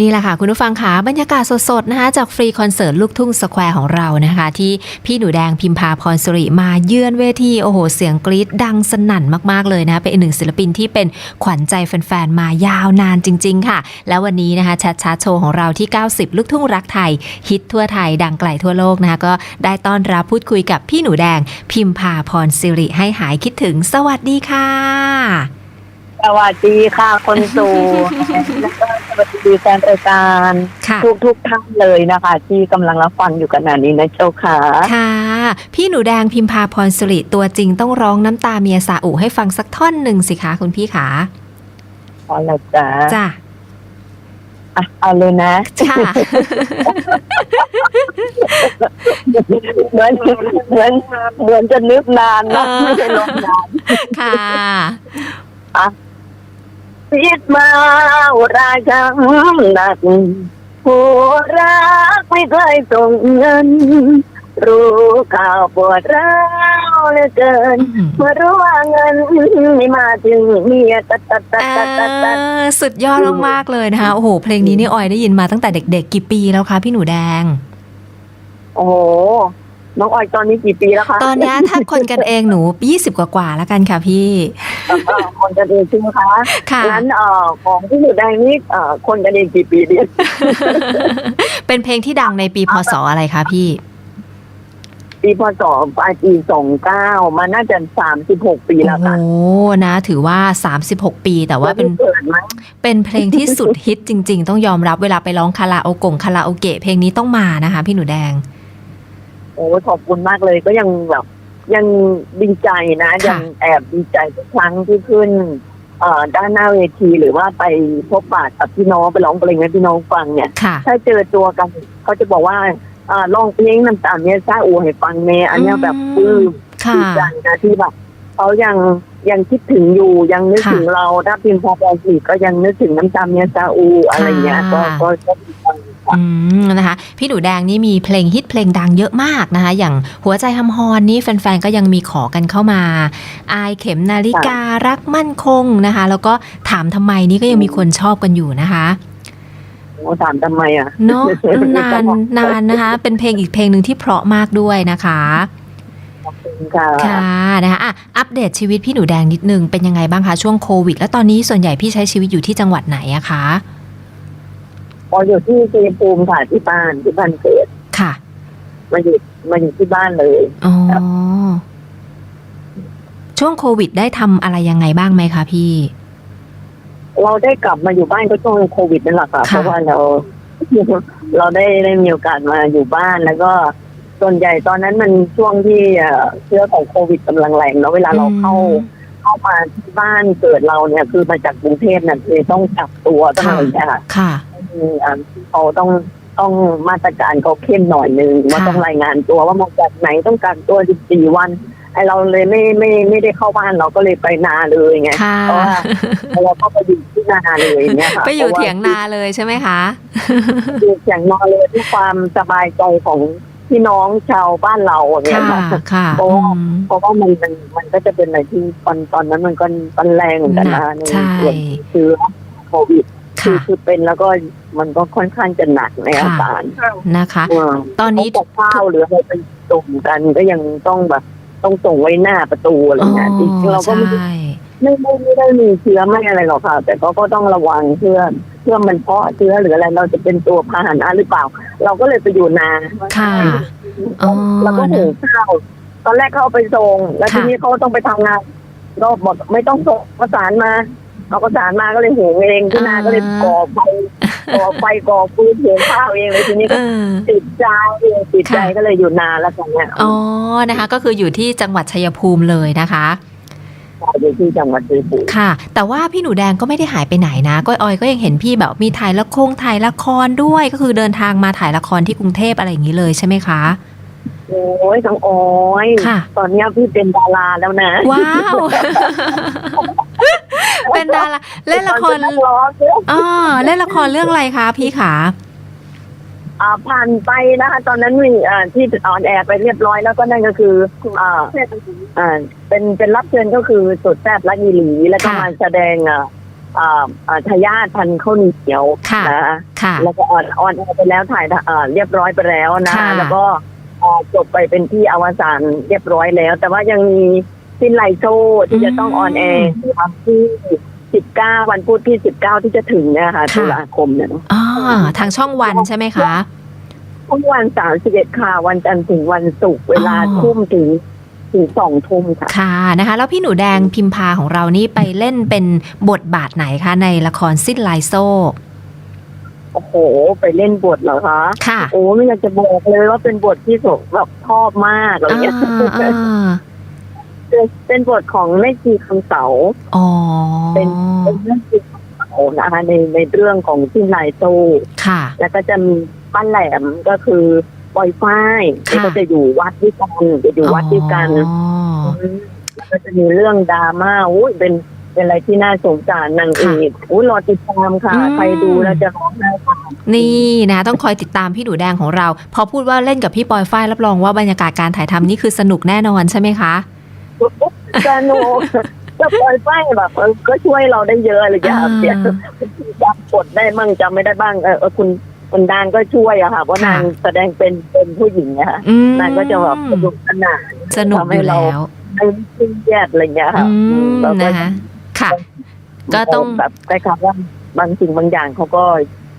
นี่แหละค่ะ คุณผู้ฟังค่ะบรรยากาศสดๆนะคะจากฟรีคอนเสิร์ตลูกทุ่งสแควร์ของเรานะคะ ที่พี่หนูแดงพิมพาพรสุริมาเยือนเวที โอ้โห เสียงกรี๊ดดังสนั่นมากๆเลยนะคะเป็นอีกหนึ่งศิลปินที่เป็นขวัญใจแฟนๆ มายาวนานจริง ๆ ค่ะ แล้ววันนี้นะคะแชทชาโชว์ของเราที่ 90 ลูกทุ่งรักไทย ฮิตทั่วไทยดังไกลทั่วโลกนะคะก็ได้ต้อนรับพูดคุยกับพี่หนูแดงพิมพาพรสิริให้หายคิดถึงสวัสดีค่ะ สวัสดีค่ะคนสูแล้วก็สวัสดีแฟนรายการค่ะ ทุกทุกๆท่านเลยนะคะ ที่กำลังรับฟังอยู่ขณะนี้นะเจ้าค่ะ ค่ะ พี่หนูแดงพิมพาพรสิริตัวจริงต้องร้องน้ำตาเมียสาอุให้ฟังสักท่อนหนึ่งสิคะคุณพี่ขาพอแล้วจ้าจ้ะอะเอาเลยนะ ค่ะ เหมือนเหมือนเหมือนจะนึกนานนะเออ ไม่ใช่ลงนานค่ะ พิดมาราชังหนักผู้รักไม่เคยส่งเงิน รู้ข่าวปวดร้าวเหลือเกินอืมเมื่อรู้ว่าเงินไม่มาถึงเมียตัดตัดตัดเอตัดตัดตัดอสุดยอดมากๆเลยนะคะ โอ้โห เพลงนี้นี่ออยได้ยินมาตั้งแต่เด็กๆ กี่ปีแล้วคะพี่หนูแดง โอ้โห น้องออยตอนนี้กี่ปีแล้วคะ ตอนเนี้ยถ้าคนกันเองหนู20กว่าๆแล้วกันค่ะพี่เอ่อคนกันเองใช่ไหมคะค่ะงั้นเอ่อของพี่หนูแดงนี่เอ่อคนกันเองกี่ปีดีเป็นเพลงที่ดังในปีพศอะไรคะพี่ ปีพศปลายปีสองเก้ามาน่าจะสามสิบหกปีแล้วโอ้ค่ะโหนะ ถือว่า36ปีแต่ว่าเป็นเกิดไหมเป็นเพลงที่สุดฮิตจริง ๆ ต้องยอมรับเวลาไปร้องคาราโอกงคาราโอเกะเพลงนี้ต้องมานะคะ พี่หนูแดง โอ้ขอบคุณมากเลยก็ยังแบบยังดีใจนะค่ะยังแอบดีใจทุกครั้งที่ขึ้นเอ่อด้านหน้าเวทีหรือว่าไปพบปะกับพี่น้องไปร้องเพลงให้พี่น้องฟังเนี่ยค่ะถ้าเจอตัวกันเขาจะบอกว่าอ่าลองเพลงน้ำตาลเนี่ยซาอูให้ฟังเนอันเนี้ยแบบปลื้มค่ะดีใจนะที่แบบเขายังยังคิดถึงอยู่ยังนึกค่ะถึงเราถ้าพิมพ์พอปอสีก็ยังนึกถึงน้ำตาลเนี่ยซาอูอะไรเงี้ยก็ค่ะก็ก็ดีใจค่ะ อืมนะคะ พี่หนูแดงนี่มีเพลงฮิตเพลงดังเยอะมากนะคะ อย่างหัวใจทำฮอนนี่แฟนๆ ก็ยังมีขอกันเข้ามา อายเข็มนาฬิการักมั่นคงนะคะ แล้วก็ถามทำไมนี่ก็ยังมีคนชอบกันอยู่นะคะโอ้ถามทำไมอะเนาะนานนานนะคะ เป็นเพลงอีกเพลงหนึ่งที่เพราะมากด้วยนะคะขอบคุณค่ะค่ะนะคะอะอัปเดตชีวิตพี่หนูแดงนิดนึงเป็นยังไงบ้างคะช่วงโควิด แล้วตอนนี้ส่วนใหญ่พี่ใช้ชีวิตอยู่ที่จังหวัดไหนอะคะพ ออยู่ที่ชัยภูมิค่ะที่บ้านที่บ้านเกิดค่ะ มาอยู่มาอยู่ที่บ้านเลยอ๋อช่วงโควิดได้ทำอะไรยังไงบ้างไหมคะพี่ เราได้กลับมาอยู่บ้านก็ช่วงโควิดนั่นแหละค่ะค่ะ เพราะว่าเราเราได้ได้มีโอกาสมาอยู่บ้านแล้วก็ส่วนใหญ่ตอนนั้นมันช่วงที่เอ่อเชื้อของโควิดกำลังแรงแล้วเวลาเราเข้าเข้ามาที่บ้านเกิดเราเนี่ย คือมาจากกรุงเทพเนี่ยคือต้องกักตัวต้องอะไรอย่างเงี้ยค่ะค่ะ อืมอ่าเขาต้องต้องมาตรการเขาเข้มหน่อยนึงว่าค่ะต้องรายงานตัวว่ามาจากไหนต้องกักตัว14วันไอเราเลยไม่ไม่ไม่ได้เข้าบ้านเราก็เลยไปนาเลยไงค่ะเพราะว่าเราก็ไปอยู่ที่นาเลยเนี่ยค่ะไปอยู่พราะว่าเถียงนาเลยใช่ไหมคะอยู่เถียงนาเลยเพื่อความสบายใจของพี่น้องชาวบ้านเราเนี่ยค่ะค่ะค่ะโอ้อืมเพราะว่ามันมันมันก็จะเป็นอะไรที่ตอนตอนนั้นมันก็มันแรงเหมือนกันนะหนักใช่ส่วนเชื้อโควิด คือค่ะคือเป็นแล้วก็มันก็ค่อนข้างจะหนักในอาการนะคะเออตอนนี้เขาบอกข้าวหรืออะไรไปส่งกันก็ยังต้องแบบต้องส่งไว้หน้าประตูอะไรอ๋อเงี้ยจริงๆเราก็ไม่ได้ใช่ไม่ไม่ไม่ได้มีเชื้อไม่อะไรหรอกค่ะ แต่ก็ก็ต้องระวังเพื่อเพื่อมันเพาะเชื้อหรืออะไรเราจะเป็นตัวพาหนะหรือเปล่า เราก็เลยไปอยู่นาค่ะอ๋อแล้วก็หุงข้าวตอนแรกเขาเอาไปส่ง แล้วค่ะทีนี้เขาต้องไปทำงานก็บอกไม่ต้องส่งประสานมา เอาประสานมาก็เลยหุงเองที่นาก็เลยก่อไฟก่อไฟก่อฟืนหุงข้าวเองเลยทีนี้เอก็อติดใจเองติดใจค่ะก็เลยอยู่นานแล้วตอนเนี้ยอ๋อนะคะ ก็คืออยู่ที่จังหวัดชัยภูมิเลยนะคะอยู่ที่จังหวัดชัยภูมิค่ะ แต่ว่าพี่หนูแดงก็ไม่ได้หายไปไหนนะ ก้อยออยก็ยังเห็นพี่แบบมีถ่ายละครถ่ายละครด้วยก็คือเดินทางมาถ่ายละครที่กรุงเทพอะไรอย่างนี้เลยใช่ไหมคะ โอ้ยน้องอ้อยค่ะ ตอนเนี้ยพี่เป็นดาราแล้วนะว้าว เป็นดาราเล่นละครตอเป็นักร้องเนี่ยอ๋อเล่นละครเรื่องอะไรคะพี่ขา อ่าผ่านไปนะคะ ตอนนั้นมีอ่าที่ออนแอร์ไปเรียบร้อยแล้วก็นั่นก็คืออ่าอ่าเป็นเป็นรับเชิญก็คือสุดแซ่บและยีหลีแล้วก็ค่ะ มาแสดงอ่าอ่าอ่าทายาทพันธุ์ข้าวเหนียวค่ะนะค่ะ แล้วก็ออนออนแอร์ไปแล้วถ่ายเอ่อเรียบร้อยไปแล้วนะค่ะ แล้วก็เอ่อ จบไปเป็นที่อวสานเรียบร้อยแล้ว แต่ว่ายังมีสิ้นไลโซที่จะต้องออนแอร์วันที่สิบเก้าวันพุธที่สิบเก้าที่จะถึงเนี่ยค่ะตุลาคมเนี่ยอ๋อทางช่องวันใช่ไหมคะทุกวันสามสิบเอ็ดค่ะ วันจันทร์ถึงวันศุกร์เวลาอ๋อทุ่มถึงถึงสองทุ่มค่ะ ค่ะนะคะ แล้วพี่หนูแดงพิมพาของเรานี่ไปเล่นเป็นบทบาทไหนคะ ในละครสิ้นลายโซ่ โอ้โห ไปเล่นบทเหรอคะ ค่ะ โอ้ไม่อยากจะบอกเลยว่าเป็นบทที่สมแบบชอบมากอะไรอ่าเงี้ยอ่าเป็นบทของแม่ชีคำเสาอ๋อเป็นเป็นเรื่องจริงของเขานะคะในในเรื่องของที่นายโซค่ะ แล้วก็จะมีป้าแหลมก็คือปอยฝ้ายค่ะที่ก็จะอยู่วัดด้วยกันจะอยู่วัดด้วยกันอ๋อแล้วก็จะมีเรื่องดราม่าอุ้ยเป็น เป็นอะไรที่น่าสงสารนางเอกอุ้ยรอติดตามค่ะอืมใครดูแล้วจะร้องไห้ค่ะนี่นะต้องคอยติดตามพี่หนูแดงของเรา พอพูดว่าเล่นกับพี่ปอยฝ้ายรับรองว่าบรรยากาศการถ่ายทำนี่คือสนุกแน่นอนใช่ไหมคะสนุกแล้วปอยฝ้ายแบบเออก็ช่วยเราได้เยอะเลยค่ะอ่าเดี๋ยวจำบทได้มั่งจำไม่ได้บ้างเออเออคุณคุณดานก็ช่วยอะค่ะเพราะนางแสดงเป็นเป็นผู้หญิงอะค่ะอืมนางก็จะแบบสนุกสนานสนุกอยู่แล้วไม่เครียดอะไรอย่างเงี้ยค่ะอืมแล้วก็นะ คะค่ะ ก็ต้องแบบคล้ายๆว่าบางสิ่งบางอย่างเขาก็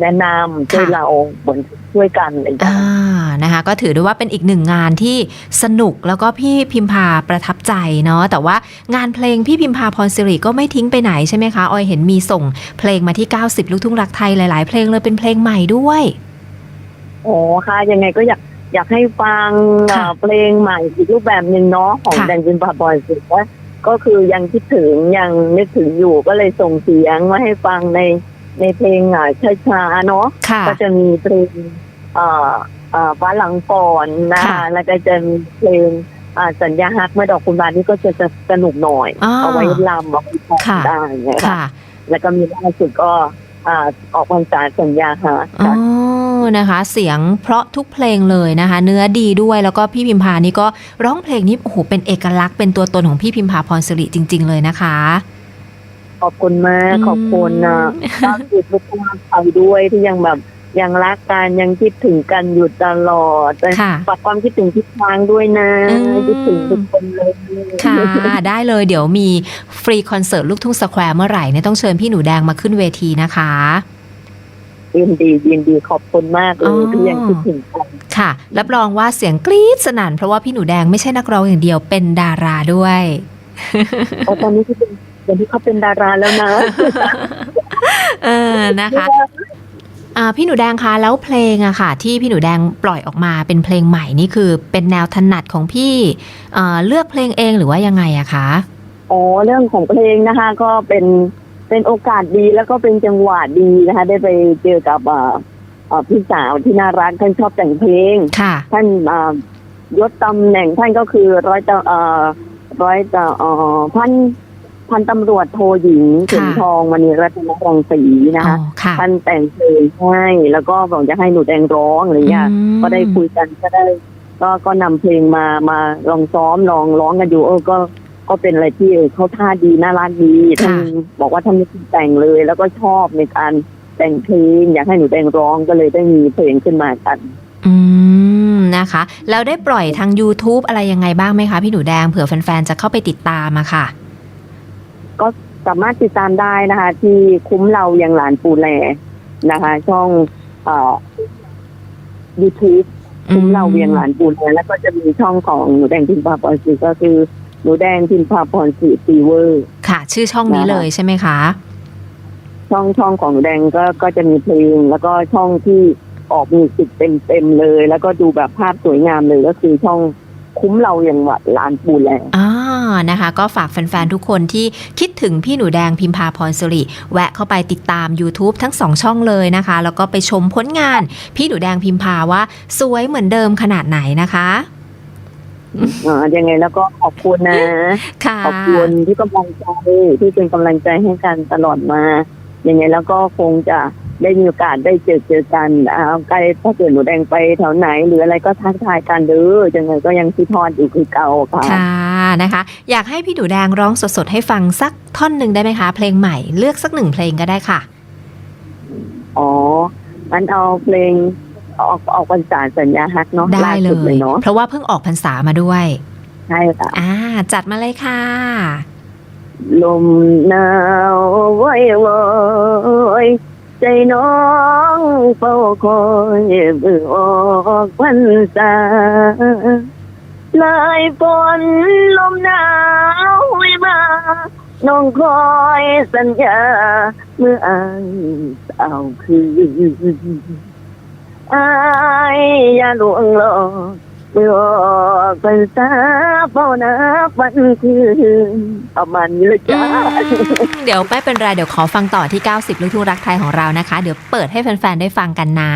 แนะนำช่วยค่ะเราเหมือนช่วยกันอะไรอย่างเงี้อ่ายนะคะ ก็ถือได้ว่าเป็นอีกหนึ่งงานที่สนุกแล้วก็พี่พิมพาประทับใจเนาะแต่ว่างานเพลงพี่พิมพาพรสิริก็ไม่ทิ้งไปไหนใช่ไหมคะออยเห็นมีส่งเพลงมาที่ 90 ลูกทุ่งรักไทยหลายๆ เพลงเลยเป็นเพลงใหม่ด้วยโอ้ค่ะ ยังไงก็อยากอยากให้ฟังค่ะเอ่อเพลงใหม่อีกรูปแบบหนึ่งเนาะของค่ะแดนจินบาบอยสิว่า ก็คือยังคิดถึงยังนึกถึงอยู่ก็เลยส่งเสียงมาให้ฟังในในเพลงอะช้าๆเนาะค่ะก็จะมีเพลงเอ่อเอ่อฟ้าหลังฝนนะคะค่ะ แล้วก็จะมีเพลงอ่าสัญญาฮักเมื่อดอกคุณบานนี่ก็จะจะสนุกหน่อย อ่า เอาไว้ลำเอาไว้ฟังค่ะได้นะคะค่ะ แล้วก็มีล่าสุดก็ อ่าออกพรรษาสัญญาฮักอ๋อค่ะนะคะ เสียงเพราะทุกเพลงเลยนะคะ เนื้อดีด้วยแล้วก็พี่พิมพานี่ก็ร้องเพลงนี้โอ้โหเป็นเอกลักษณ์เป็นตัวตนของพี่พิมพาพรสิริจริง ๆ เลยนะคะ ขอบคุณมากขอบคุณนะอืมก็คือทุกคนไปด้วยที่ยังแบบ ยังรักกันยังคิดถึงกันอยู่ตลอดแต่ค่ะฝากความคิดถึงทิศทางด้วยนะอืมคิดถึงทุกคนเลย ค่ะ ได้เลยเดี๋ยวมีฟรีคอนเสิร์ตลูกทุ่งสแควร์เมื่อไหร่เนี่ยต้องเชิญพี่หนูแดงมาขึ้นเวทีนะคะยินดียินดีขอบคุณมากเลอ๋ยอที่ยังคิดถึงกันค่ะ รับรองว่าเสียงกรี๊ดสนั่นเพราะว่าพี่หนูแดงไม่ใช่นักร้องอย่างเดียวเป็นดาราด้วยโอ้ตอนนี้ที่เป็นเดี๋ยวนี้เขาเป็นดาราแล้วนะเออนะคะอ่า พี่หนูแดงคะแล้วเพลงอะค่ะ ที่พี่หนูแดงปล่อยออกมาเป็นเพลงใหม่นี่คือเป็นแนวถนัดของพี่เอ่อเลือกเพลงเองหรือว่ายังไงอะคะอ๋อเรื่องของเพลงนะคะ ก็เป็นเป็นโอกาสดีแล้วก็เป็นจังหวะดีนะคะ ได้ไปเจอกับอ่าอ่าพี่สาวที่น่ารักท่านชอบแต่งเพลงค่ะท่านอ่ายศตำแหน่งท่านก็คือร้อยตำเอ่อร้อยตำเอ่อพัน พันตำรวจโทหญิงเข็มทองมณีรัตนรังสีนะอ๋อคะค่ะท่านแต่งเพลงให้แล้วก็บอกจะให้หนูแดงร้องอะไรเงี้ยอืมก็ได้คุยกันก็ได้ ก็ก็นำเพลงมามาลองซ้อมลองร้องกันอยู่เออก็ก็เป็นอะไรที่เออเขาท่าดีน่ารักดีท่านบอกว่าท่านไม่เคยแต่งเลย แล้วก็ชอบในการแต่งเพลงอยากให้หนูแดงร้องก็เลยได้มีเพลงขึ้นมากัน อืมนะคะ แล้วได้ปล่อยทาง YouTube อะไรยังไงบ้างไหมคะพี่หนูแดงเผื่อแฟนๆจะเข้าไปติดตามอะค่ะ ก็สามารถติดตามได้นะคะ ที่คุ้มเรายังหลานปูแลนะคะ ช่องเอ่อ YouTube คุ้มเราเวียงหลานปูแลแล้วก็จะมีช่องของหนูแดงพิมพาพรสีก็คือหนูแดงพิมพาพรสีฟีเวอร์ ค่ะ ชื่อช่องนี้นะคะเลยใช่ไหมคะ ช่องช่องของหนูแดงก็ก็จะมีเพลงแล้วก็ช่องที่ออกมีสิทธิ์เต็มเต็มๆเลย แล้วก็ดูแบบภาพสวยงามเลยก็คือช่อง คุ้มเราอย่างหวัดลานปูแลอ่านะคะ ก็ฝากแฟนๆ ทุกคนที่คิดถึงพี่หนูแดงพิมพาพรสิริ แวะเข้าไปติดตาม YouTube ทั้งสองช่องเลยนะคะ แล้วก็ไปชมผลงาน พี่หนูแดงพิมพาว่า สวยเหมือนเดิมขนาดไหนนะคะอ่ายังไงแล้วก็ขอบคุณนะค่ะขอบคุณที่กำลังใจที่เป็นกำลังใจให้กันตลอดมายังไงแล้วก็คงจะ ได้มีโอกาสได้เจอเจอกันอ่าใกล้ถ้าเกิดหนูแดงไปแถวไหน หรืออะไรก็ทักทายกันเด้อยังไงก็ยังคิดทอดอยู่คือเก่าค่ะค่ะนะคะ อยากให้พี่หนูแดงร้องสดๆให้ฟังสักท่อนหนึ่งได้ไหมคะ เพลงใหม่เลือกสักหนึ่งเพลงก็ได้ค่ะ อ๋อมันเอาเพลงออกออกพรรษาสัญญาฮักเนาะได้ล่าเลสุดเลยยเนาะเพราะว่าเพิ่งออกพรรษามาด้วย ใช่ค่ะ อ่า จัดมาเลยค่ะ ลมหนาววอยวอย ใจน้องเฝ้าคอยเบื่อออกพรรษาลายฝนลมหนาวไม่มาน้องคอยสัญญา เมื่ออายเอาคืนอายอย่าลวงหลอก เมื่อออกพรรษาเฝ้านับวันคืนประมาณนี้เลยจ้าเดี๋ยวไม่เป็นไรเดี๋ยวขอฟังต่อที่ 90 ลูกทุ่งรักไทยของเรานะคะ เดี๋ยวเปิดให้แฟนๆ ได้ฟังกันนะ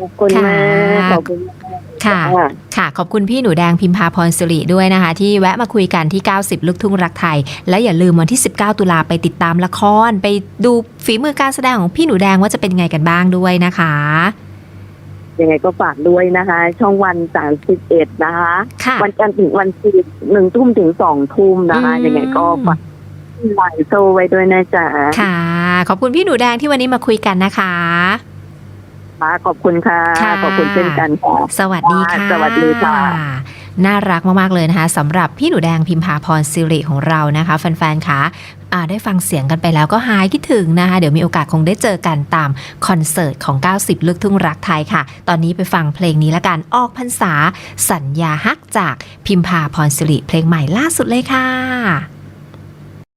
ขอบคุณมากค่ะขอบคุณมากค่ะค่ะ ค่ะ ขอบคุณพี่หนูแดงพิมพาพรสิริด้วยนะคะ ที่แวะมาคุยกันที่ 90 ลูกทุ่งรักไทย และอย่าลืมวันที่ 19 ตุลาไปติดตามละคร ไปดูฝีมือการแสดงของพี่หนูแดงว่าจะเป็นไงกันบ้างด้วยนะคะ ยังไงก็ฝากด้วยนะคะ ช่องวันสามสิบเอ็ดนะคะ ค่ะ วันจันทร์ถึงวันศุกร์หนึ่งทุ่มถึงสองทุ่มนะคะอืม ยังไงก็ฝากไลน์โซไว้ด้วยนะจ๊ะค่ะ ขอบคุณพี่หนูแดงที่วันนี้มาคุยกันนะคะ ค่ะขอบคุณค่ะ ค่ะ ขอบคุณเช่นกันค่ะ สวัสดีค่ะ สวัสดีค่ะ น่ารักมาก ๆ เลยนะคะสำหรับพี่หนูแดงพิมพาพรสิริของเรานะคะแฟนๆคะอะได้ฟังเสียงกันไปแล้วก็หายคิดถึงนะคะ เดี๋ยวมีโอกาสคงได้เจอกันตามคอนเสิร์ตของ 90 ลึกทุ่งรักไทยค่ะ ตอนนี้ไปฟังเพลงนี้ละกันออกพรรษา สัญญาฮักจากพิมพาพรสิริเพลงใหม่ล่าสุดเลยค่ะ